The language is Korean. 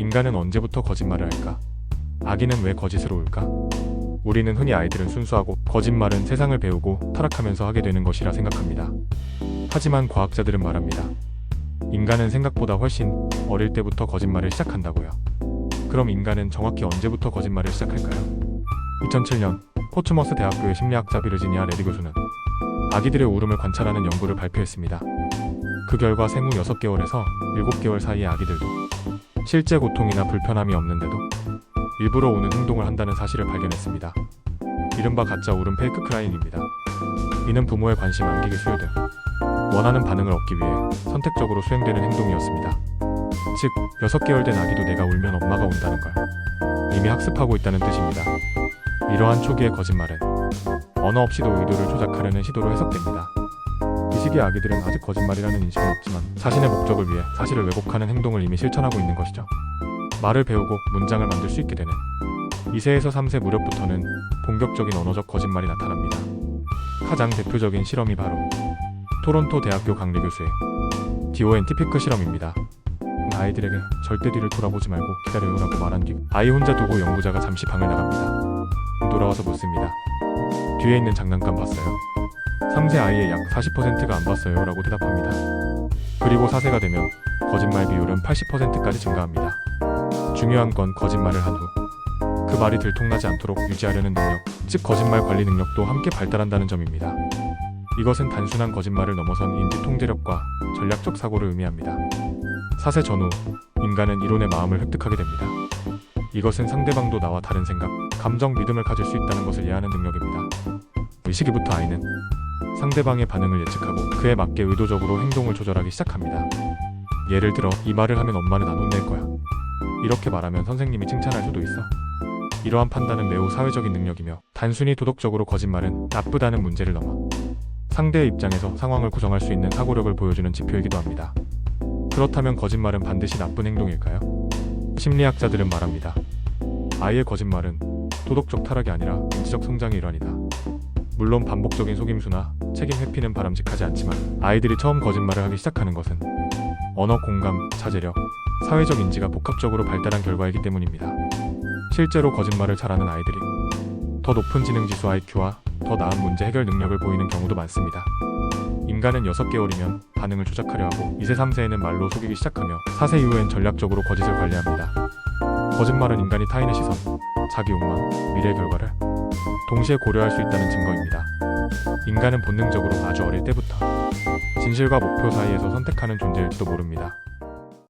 인간은 언제부터 거짓말을 할까? 아기는 왜 거짓으로 울까? 우리는 흔히 아이들은 순수하고 거짓말은 세상을 배우고 타락하면서 하게 되는 것이라 생각합니다. 하지만 과학자들은 말합니다. 인간은 생각보다 훨씬 어릴 때부터 거짓말을 시작한다고요. 그럼 인간은 정확히 언제부터 거짓말을 시작할까요? 2007년 포츠머스 대학교의 심리학자 비르지니아 레디 교수는 아기들의 울음을 관찰하는 연구를 발표했습니다. 그 결과 생후 6개월에서 7개월 사이의 아기들도 실제 고통이나 불편함이 없는데도 일부러 우는 행동을 한다는 사실을 발견했습니다. 이른바 가짜 울음 페이크 크라인입니다. 이는 부모의 관심 안기기 수요 등 원하는 반응을 얻기 위해 선택적으로 수행되는 행동이었습니다. 즉, 6개월 된 아기도 내가 울면 엄마가 온다는 걸 이미 학습하고 있다는 뜻입니다. 이러한 초기의 거짓말은 언어 없이도 의도를 조작하려는 시도로 해석됩니다. 이 시기 아기들은 아직 거짓말이라는 인식은 없지만 자신의 목적을 위해 사실을 왜곡하는 행동을 이미 실천하고 있는 것이죠. 말을 배우고 문장을 만들 수 있게 되는 2세에서 3세 무렵부터는 본격적인 언어적 거짓말이 나타납니다. 가장 대표적인 실험이 바로 토론토 대학교 강리 교수의 DONT 피크 실험입니다. 아이들에게 절대 뒤를 돌아보지 말고 기다려요라고 말한 뒤 아이 혼자 두고 연구자가 잠시 방을 나갑니다. 돌아와서 묻습니다. 뒤에 있는 장난감 봤어요? 3세 아이의 약 40%가 안 봤어요 라고 대답합니다. 그리고 4세가 되면 거짓말 비율은 80%까지 증가합니다. 중요한 건 거짓말을 한 후 그 말이 들통나지 않도록 유지하려는 능력, 즉 거짓말 관리 능력도 함께 발달한다는 점입니다. 이것은 단순한 거짓말을 넘어선 인지 통제력과 전략적 사고를 의미합니다. 4세 전후 인간은 이론의 마음을 획득하게 됩니다. 이것은 상대방도 나와 다른 생각, 감정, 믿음을 가질 수 있다는 것을 이해하는 능력입니다. 이 시기부터 아이는 상대방의 반응을 예측하고 그에 맞게 의도적으로 행동을 조절하기 시작합니다. 예를 들어 이 말을 하면 엄마는 안 혼낼 거야. 이렇게 말하면 선생님이 칭찬할 수도 있어. 이러한 판단은 매우 사회적인 능력이며 단순히 도덕적으로 거짓말은 나쁘다는 문제를 넘어 상대의 입장에서 상황을 구성할 수 있는 사고력을 보여주는 지표이기도 합니다. 그렇다면 거짓말은 반드시 나쁜 행동일까요? 심리학자들은 말합니다. 아이의 거짓말은 도덕적 타락이 아니라 인지적 성장의 일환이다. 물론 반복적인 속임수나 책임 회피는 바람직하지 않지만 아이들이 처음 거짓말을 하기 시작하는 것은 언어 공감, 자제력, 사회적 인지가 복합적으로 발달한 결과이기 때문입니다. 실제로 거짓말을 잘하는 아이들이 더 높은 지능 지수 IQ와 더 나은 문제 해결 능력을 보이는 경우도 많습니다. 인간은 6개월이면 반응을 조작하려 하고 2세 3세에는 말로 속이기 시작하며 4세 이후엔 전략적으로 거짓을 관리합니다. 거짓말은 인간이 타인의 시선, 자기 욕망, 미래의 결과를 동시에 고려할 수 있다는 증거입니다. 인간은 본능적으로 아주 어릴 때부터 진실과 목표 사이에서 선택하는 존재일지도 모릅니다.